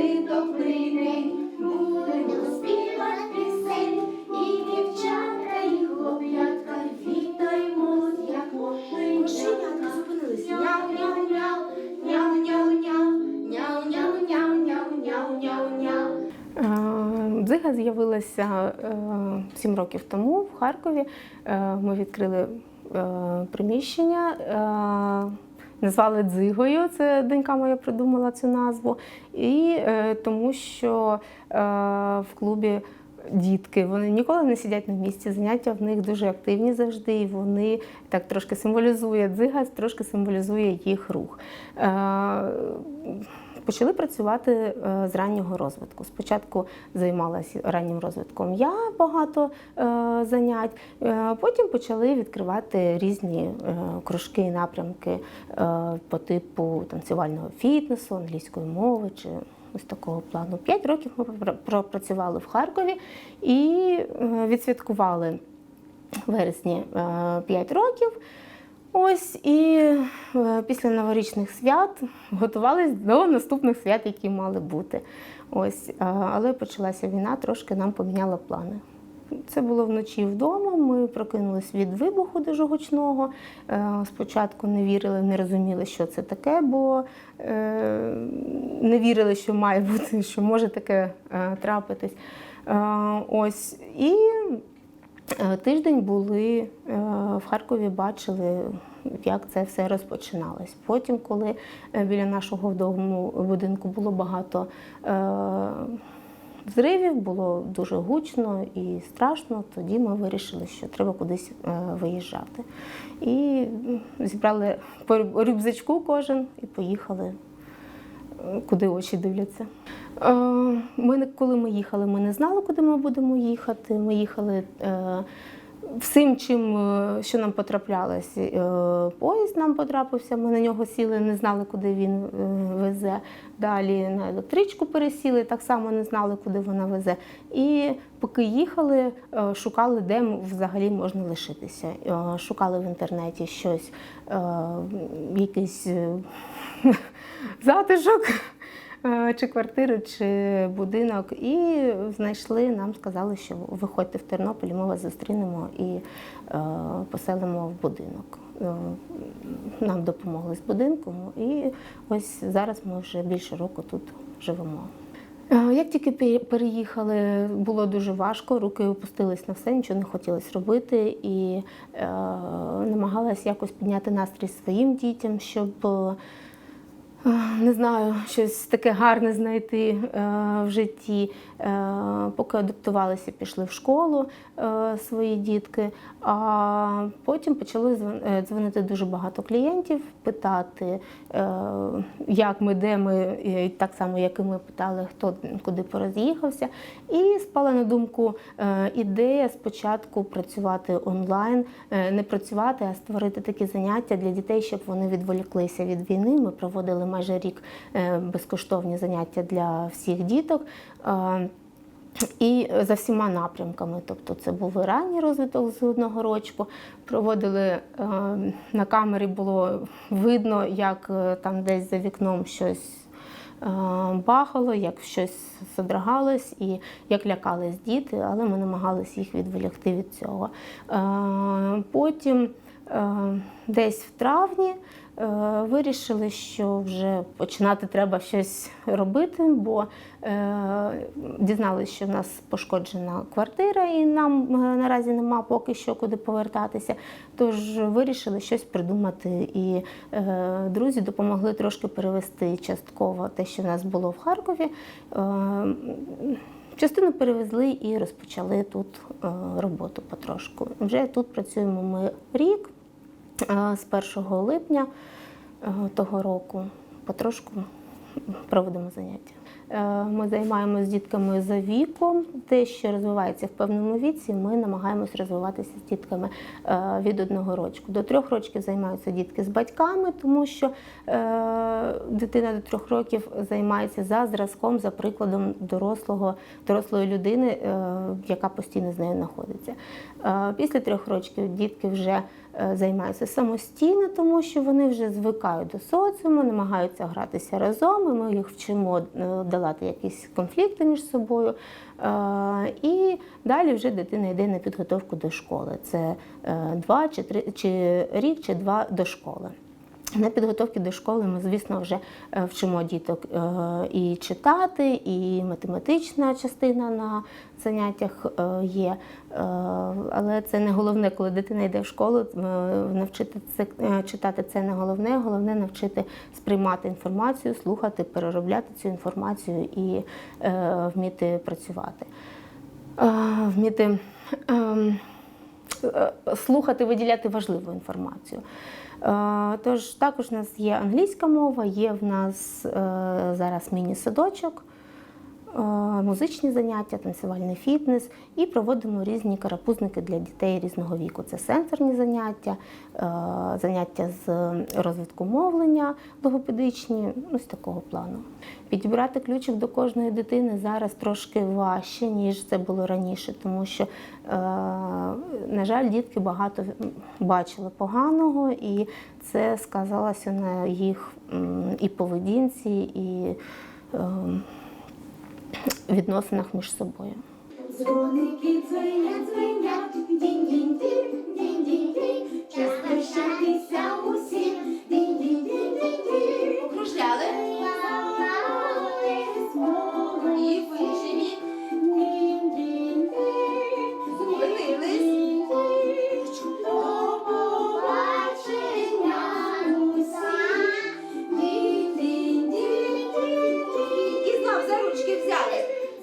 теплий день, будемо співати пісень, і дівчатка, і хлоп'ятка, вітаємо, як кошенята. Зупинилися. Няу-няу-няу, няу-няу-няу, няу-няу-няу-няу-няу-няу-няу. Е, Дзига з'явилася е, сім років тому в Харкові. Е, Ми відкрили приміщення, назвали дзигою. Це донька моя придумала цю назву. І е, тому, що е, в клубі. Дітки, вони ніколи не сидять на місці, заняття в них дуже активні завжди, і вони так трошки символізує дзига, трошки символізує їх рух. Почали працювати е, з раннього розвитку. Спочатку займалася раннім розвитком я багато е, занять, е, потім почали відкривати різні кружки і напрямки по типу танцювального фітнесу, англійської мови чи ось такого плану. П'ять років ми пропра- пропрацювали в Харкові і відсвяткували вересні 5 років. Ось і е, після новорічних свят готувались до наступних свят, які мали бути. Ось, але почалася війна, трошки нам поміняла плани. Це було вночі вдома. Ми прокинулись від вибуху дуже гучного. Е, Спочатку не вірили, не розуміли, що це таке, бо е, не вірили, що має бути, що може таке трапитись. Ось і Тиждень були е, в Харкові, бачили, як це все розпочиналось. Потім, коли е, біля нашого дому будинку було багато е, взривів, було дуже гучно і страшно, тоді ми вирішили, що треба кудись е, виїжджати. І зібрали по рюкзачку кожен і поїхали е, куди очі дивляться. Е, Ми, коли ми їхали, ми не знали, куди ми будемо їхати. Ми їхали е, всім, чим, е, що нам потраплялось. Е, Поїзд нам потрапився, ми на нього сіли, не знали, куди він везе. Далі на електричку пересіли, так само не знали, куди вона везе. І поки їхали, шукали, де взагалі можна лишитися. Шукали в інтернеті щось, якийсь затишок. Е, Чи квартиру, чи будинок, і знайшли, нам сказали, що виходьте в Тернопіль, ми вас зустрінемо і е, поселимо в будинок. Е, Нам допомогли з будинком, і ось зараз ми вже більше року тут живемо. Як тільки переїхали, було дуже важко, руки опустились на все, нічого не хотілося робити, і е, намагалась якось підняти настрій своїм дітям, щоб не знаю, щось таке гарне знайти е, в житті. Е, поки адаптувалися, пішли в школу е, свої дітки, а потім почали дзвон- е, дзвонити дуже багато клієнтів, питати, е, як ми, де ми, і так само, як і ми питали, хто куди пороз'їхався. І спала на думку е, ідея спочатку працювати онлайн, е, не працювати, а створити такі заняття для дітей, щоб вони відволіклися від війни. Ми проводили майже рік е, безкоштовні заняття для всіх діток. Е, і за всіма напрямками, тобто це був ранній розвиток з одного рочку. Проводили е, на камері, було видно, як там десь за вікном щось бахало, як щось содрогалось і як лякались діти, але ми намагалися їх відволікти від цього. Потім десь в травні е, вирішили, що вже починати треба щось робити, бо е, дізналися, що в нас пошкоджена квартира, і нам е, наразі нема поки що куди повертатися. Тож вирішили щось придумати. І е, друзі допомогли трошки перевести частково те, що в нас було в Харкові. Е, Частину перевезли і розпочали тут е, роботу потрошку. Вже тут працюємо ми рік е, з 1 липня е, того року. Потрошку проводимо заняття. Е, Ми займаємося з дітками за віком. Те, що розвивається в певному віці, ми намагаємось розвиватися з дітками е, від одного рочку. До трьох років займаються дітки з батьками, тому що е, дитина до трьох років займається за зразком, за прикладом дорослого, дорослої людини, яка постійно з нею знаходиться. Після трьох років дітки вже займаються самостійно, тому що вони вже звикають до соціуму, намагаються гратися разом. і Ми їх вчимо е, долати якісь конфлікти між собою. Е, І далі вже дитина йде на підготовку до школи. Це е, два чи три чи рік, чи два до школи. На підготовці до школи ми, звісно, вже е, вчимо діток е, і читати, і математична частина на заняттях е, є. Але це не головне, коли дитина йде в школу. Навчити це читати це не головне. Головне навчити сприймати інформацію, слухати, переробляти цю інформацію і вміти працювати. Вміти ем, слухати, виділяти важливу інформацію. Е, Тож також у нас є англійська мова, є в нас е, зараз міні-садочок, музичні заняття, танцювальний фітнес і проводимо різні карапузники для дітей різного віку. Це сенсорні заняття, е, заняття з розвитку мовлення, логопедичні, ну, з такого плану. Підібрати ключик до кожної дитини зараз трошки важче, ніж це було раніше, тому що, е, на жаль, дітки багато бачили поганого, і це сказалося на їх і поведінці, і е, відносинах між собою. Дзвоники дзвенять, дзвенять, дінь-дінь-дінь.